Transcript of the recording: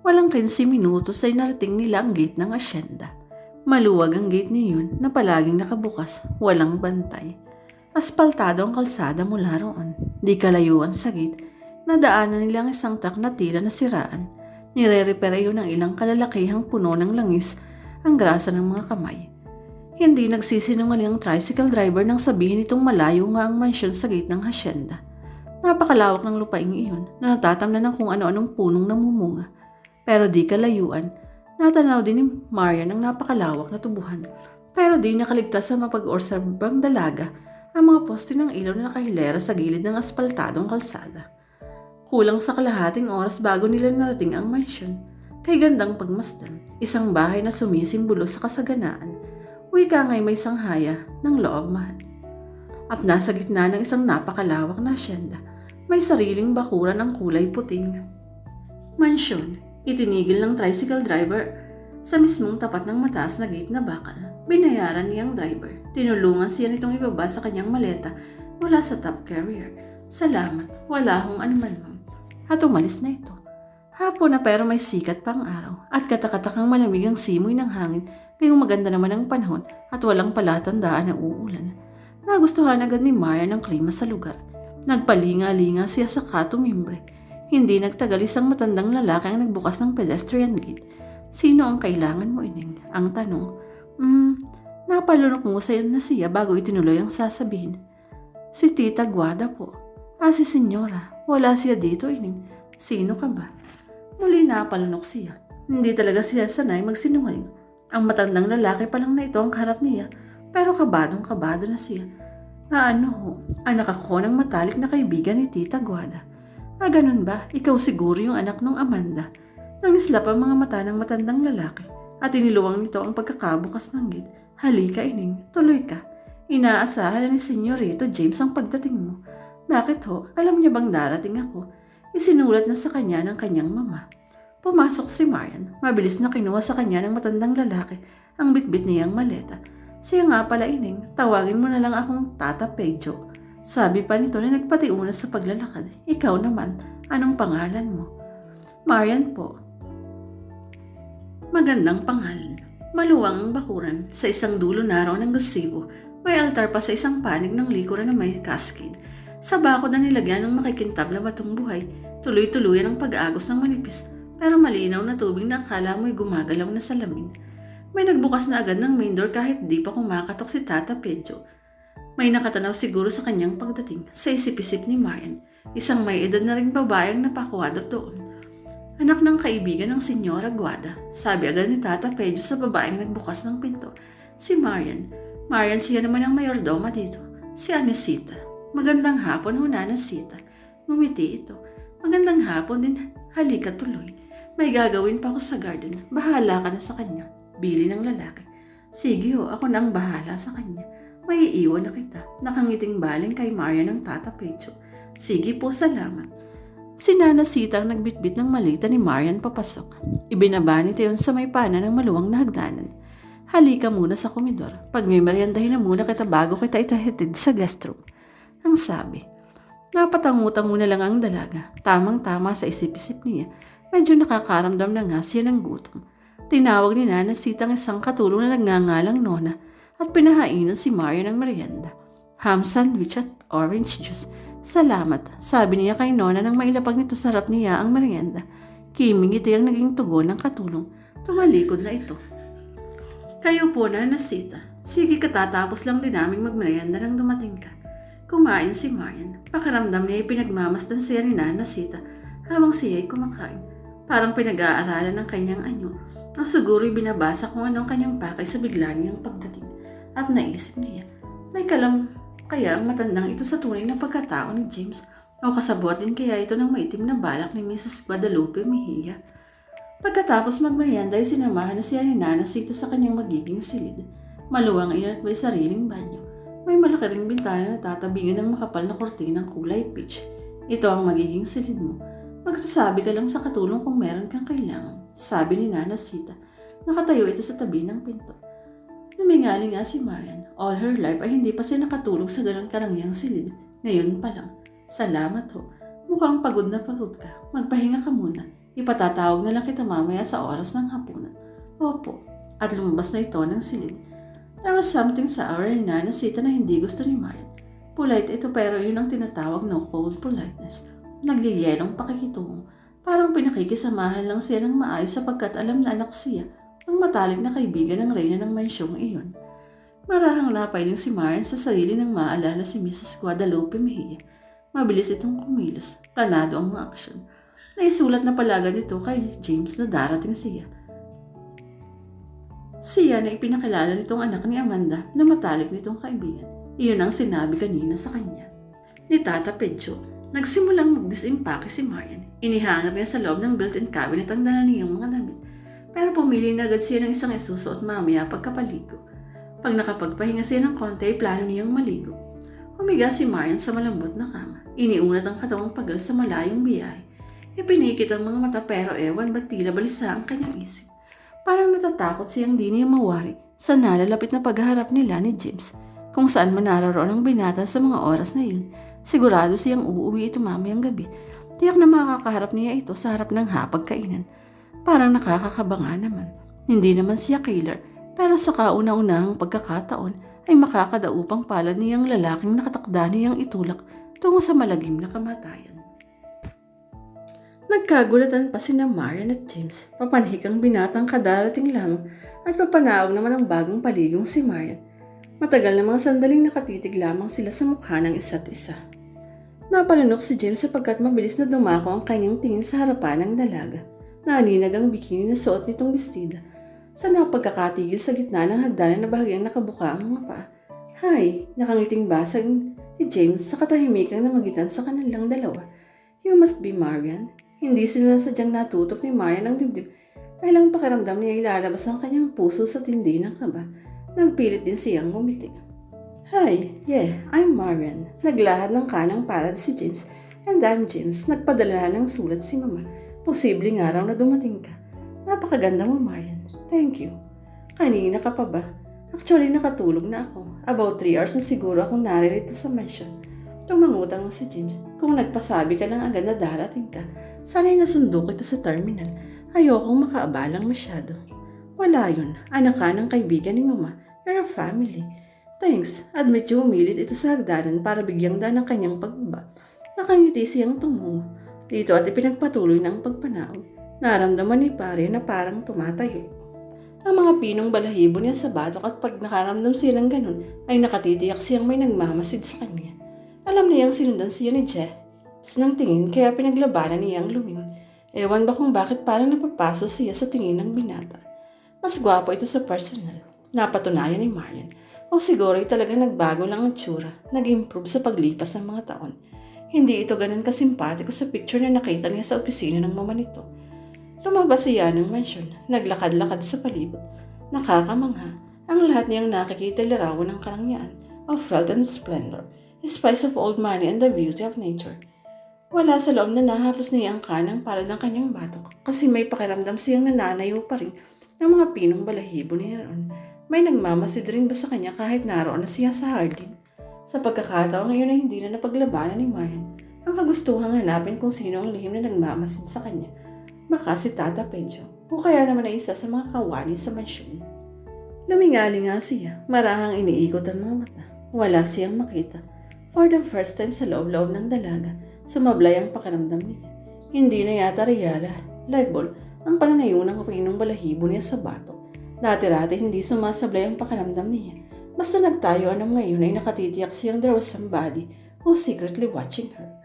Walang 15 minutos ay narating nila ang gate ng asyenda. Maluwag ang gate niyon na palaging nakabukas, walang bantay. Aspaltado ang kalsada mula roon. Di kalayuan sa gate, nadaanan nila ang isang truck na tila nasiraan. Nire-repair yun ng ilang kalalakihang puno ng langis ang grasa ng mga kamay. Hindi nagsisinungaling ang tricycle driver nang sabihin itong malayo nga ang mansyon sa gate ng hasyenda. Napakalawak ng lupaing iyon na natatamnan ng kung ano-anong punong namumunga. Pero di kalayuan, natanaw din ni Marian ang napakalawak na tubuhan. Pero di nakaligtas sa mapag-orsabang dalaga ang mga poste ng ilaw na nakahilera sa gilid ng aspaltadong kalsada. Kulang sa kalahating oras bago nila narating ang mansyon. Kay gandang pagmasdan, isang bahay na sumisimbolo sa kasaganaan. Wika nga'y may sanghaya ng loob mahal. At nasa gitna ng isang napakalawak na asyenda, may sariling bakuran ng kulay puting. Mansyon, itinigil ng tricycle driver sa mismong tapat ng mataas na gate na bakal. Binayaran niyang driver. Tinulungan siya nitong ibaba sa kanyang maleta mula sa top carrier. Salamat, wala akong anuman ma'am. At umalis na ito. Hapon na pero may sikat pang araw at katakatakang malamig ang simoy ng hangin kayong maganda naman ang panahon at walang palatandaan na uulan. Nagustuhan agad ni Maya ng klima sa lugar. Nagpalinga-linga siya sa katumimbre. Hindi nagtagal isang matandang lalaki ang nagbukas ng pedestrian gate. Sino ang kailangan mo, Ining? Ang tanong. Hmm, napalunok mo sa na siya bago itinuloy ang sasabihin. Si Tita Guada po. Ah, si Senyora. Wala siya dito, Ining. Sino ka ba? Muli napalunok siya. Hindi talaga siya sanay magsinungaling. Ang matandang lalaki pa lang na ito ang kaharap niya, pero kabadong kabado na siya. Ah, ano ho? Anak ako ng matalik na kaibigan ni Tita Guada. Ah, ganun ba? Ikaw siguro yung anak ng Amanda. Nangislap ang mga mata ng matandang lalaki at iniluwang nito ang pagkakabukas ng gate. Halika, ining. Tuloy ka. Inaasahan na ni Senyorito James ang pagdating mo. Bakit ho? Alam niya bang darating ako? Isinulat na sa kanya ng kanyang mama. Pumasok si Marian. Mabilis na kinuha sa kanya ng matandang lalaki ang bitbit niyang maleta. Siya nga pala ining, tawagin mo na lang akong Tata Pedro. Sabi pa nito na nagpatiunas sa paglalakad. Ikaw naman, anong pangalan mo? Marian po. Magandang pangalan. Maluwang ang bakuran. Sa isang dulo naraw ng gazebo, may altar pa sa isang panig ng likuran na may cascade. Sa bakod na nilagyan ng makikintab na batong buhay, tuloy-tuloy ang pag-agos ng manipis, pero malinaw na tubig na akala mo'y gumagalaw na salamin. May nagbukas na agad ng main door kahit di pa kumakatok si Tata Pedro. May nakatanaw siguro sa kanyang pagdating sa isip-isip ni Marian, isang may edad na ring babae ang napakwadot doon. Anak ng kaibigan ng Senyora Guada, sabi agad ni Tata Pedro sa babaeng nagbukas ng pinto. Si Marian. Marian siya naman ang mayordoma dito. Si Anisita. Magandang hapon ho na Anisita. Ngumiti ito. Magandang hapon din. Halika tuloy. May gagawin pa ako sa garden. Bahala ka na sa kanya. Bili ng lalaki. Sige ho, ako na ang bahala sa kanya. May iiwan na kita. Nakangiting baling kay Maria ng Tata Pedro. Sige po, salamat. Si Nana Sita ang nagbitbit ng malita ni Marian papasok. Ibinaba nito yun sa may pana ng maluwang na hagdanan. Halika muna sa komedor. Pagmimeryandahin na muna kita bago kita itahatid sa guest room. Ang sabi. Napatangutang muna lang ang dalaga. Tamang-tama sa isip-isip niya. Medyo nakakaramdam na nga siya ng gutom. Tinawag ni Nana Sita ang isang katulong na nagngangalang Nona at pinahainan si Mario ng merienda. Ham sandwich at orange juice. Salamat, sabi niya kay Nona nang mailapag nito sa harap niya ang merienda. Kiming ito ang naging tugon ng katulong. Tumalikod na ito. Kayo po na nasita. Sige katatapos lang din naming magmerienda nang dumating ka. Kumain si Marian. Pakiramdam niya ay pinagmamasdan siya ni Nana Sita habang siya ay kumakain. Parang pinag-aaralan ng kanyang anyo. Ang siguro'y binabasa kung anong kanyang pakay sa bigla niyang pagdating. At naisip niya, may kalam kaya ang matandang ito sa tunay na pagkatao ni James o kasabot din kaya ito ng maitim na balak ni Mrs. Guadalupe Mejia. Pagkatapos magmerienda ay sinamahan na siya ni Nana Sita sa kanyang magiging silid. Maluwang iyon at may sariling banyo. May malaki ring bintana na tatabingan ng makapal na kortinang kulay peach. Ito ang magiging silid mo. Magsasabi ka lang sa katulong kung meron kang kailangan, sabi ni Nana Sita. Nakatayo ito sa tabi ng pinto. Lumingali nga si Marian. All her life ay hindi pa siya nakatulog sa ganang karangyang silid. Ngayon pa lang. Salamat ho. Mukhang pagod na pagod ka. Magpahinga ka muna. Ipatatawag na lang kita mamaya sa oras ng hapunan. Opo. At lumabas na ito ng silid. There was something sa aura ni Nana Sita na hindi gusto ni Marian. Polite ito pero yun ang tinatawag na cold politeness. Nagliyelong pakikitungo. Parang pinakikisamahan lang siya ng maayos sapagkat alam na anak siya ng matalik na kaibigan ng reyna ng mansyong iyon. Marahang napailing si Marian sa sarili nang maalala si Mrs. Guadalupe Mejia. Mabilis itong kumilos, planado ang mga aksyon. Naisulat na palagad ito kay James na darating siya. Siya na ipinakilala nitong anak ni Amanda na matalik nitong kaibigan. Iyon ang sinabi kanina sa kanya. Ni Tata Pedro, nagsimulang mag-disimpake si Marian. Inihangar niya sa loob ng built-in cabinet ang dala niyang mga damit. Pero pumili na agad siya ng isang isusuot mamaya pagkapaligo. Pag nakapagpahinga siya ng konti, plano niyang maligo. Humiga si Marian sa malambot na kama. Iniunat ang katawang pagal sa malayong biyahe. Ipinikit ang mga mata pero ewan ba't tila balisa ang kanyang isip. Parang natatakot siyang di niya mawari sa nalalapit na pagharap nila ni James. Kung saan man naroroon ang binata sa mga oras na yun, sigurado siyang uuwi ito mamayang gabi. Tiyak na makakaharap niya ito sa harap ng hapagkainan. Parang nakakakabanga naman. Hindi naman siya killer, pero sa kauna-unahang pagkakataon ay makakadaupang palad niyang lalaking nakatakda niyang itulak tungo sa malagim na kamatayan. Nagkagulatan pa si Marian at James. Papanhik ang binatang kadarating lamang at papanaog naman ang bagong paligong si Marian. Matagal na mga sandaling nakatitig lamang sila sa mukha ng isa't isa. Napalunok si James sapagkat mabilis na dumako ang kanyang tingin sa harapan ng dalaga. Naninag ang bikini na suot nitong bestida. Sa napagkakatigil sa gitna ng hagdanan na bahagyang nakabuka ang mga paa. Hay, nakangiting basag ni James sa katahimikang namagitan sa kanilang dalawa. You must be Marian. Hindi sila sadyang natutok ni Marian ang dibdib dahil ang pakiramdam niya ay lalabas ang kanyang puso sa tindi ng kaba. Nagpilit din siyang ngumiti. Hi, yeah, I'm Marian. Naglahad ng kanang palad si James. And I'm James. Nagpadala ng sulat si Mama. Posibleng araw na dumating ka. Napakaganda mo, Marian. Thank you. Kanina ka pa ba? Actually, nakatulog na ako. About 3 hours na siguro akong naririto sa mansion. Tumangutang si James. Kung nagpasabi ka lang agad na darating ka, sana'y nasundo kita sa terminal. Ayokong makaabalang masyado. Wala yun. Anak ka ng kaibigan ni Mama. You're a family. Thanks. Admit you umilit ito sa hagdanan para bigyang daan ang kanyang pagbaba. Nakangiti siyang tumungo. Dito at ipinagpatuloy ng pagpanaog. Naramdaman ni pare na parang tumatayo. Ang mga pinong balahibo niya sa batok at pag nakaramdam silang ganun, ay nakatitiyak siyang may nagmamasid sa kanya. Alam niyang sinundan siya ni Jeff. Nang tingin kaya pinaglabanan niyang lumingon. Ewan ba kung bakit parang napapaso siya sa tingin ng binata. Mas gwapo ito sa personal. Napatunayan ni Marian. O siguro ay talagang nagbago lang ang tsura, nag-improve sa paglipas ng mga taon. Hindi ito ganun kasimpatiko sa picture na nakita niya sa opisina ng mama nito. Lumabas siya ng mansyon, naglakad-lakad sa palibot. Nakakamangha, ang lahat niyang nakikita larawan ng karangyaan, of wealth and splendor, spice of old money and the beauty of nature. Wala sa loob na nahaplos niya ang kanang palad ng kanyang batok kasi may pakiramdam siyang nananayo pa rin ng mga pinong balahibo niya roon. May nagmamasid rin ba sa kanya kahit naroon na siya sa hardin? Sa pagkakataong ngayon ay hindi na napaglabanan ni Marian ang kagustuhang hanapin kung sino ang lihim na nagmamasid sa kanya. Baka si Tata Pedro o kaya naman ay isa sa mga kawani sa mansyon. Lumingali nga siya, marahang iniikot ang mga mata. Wala siyang makita. For the first time sa loob-loob ng dalaga, sumablay ang pakiramdam niya. Hindi na yata riyala, libel, ang pananayo ng pinong balahibo niya sa batok. Dati-rati hindi sumasablay ang pakiramdam niya. Basta nagtayo anong ngayon ay nakatitiyak siyang there was somebody who secretly watching her.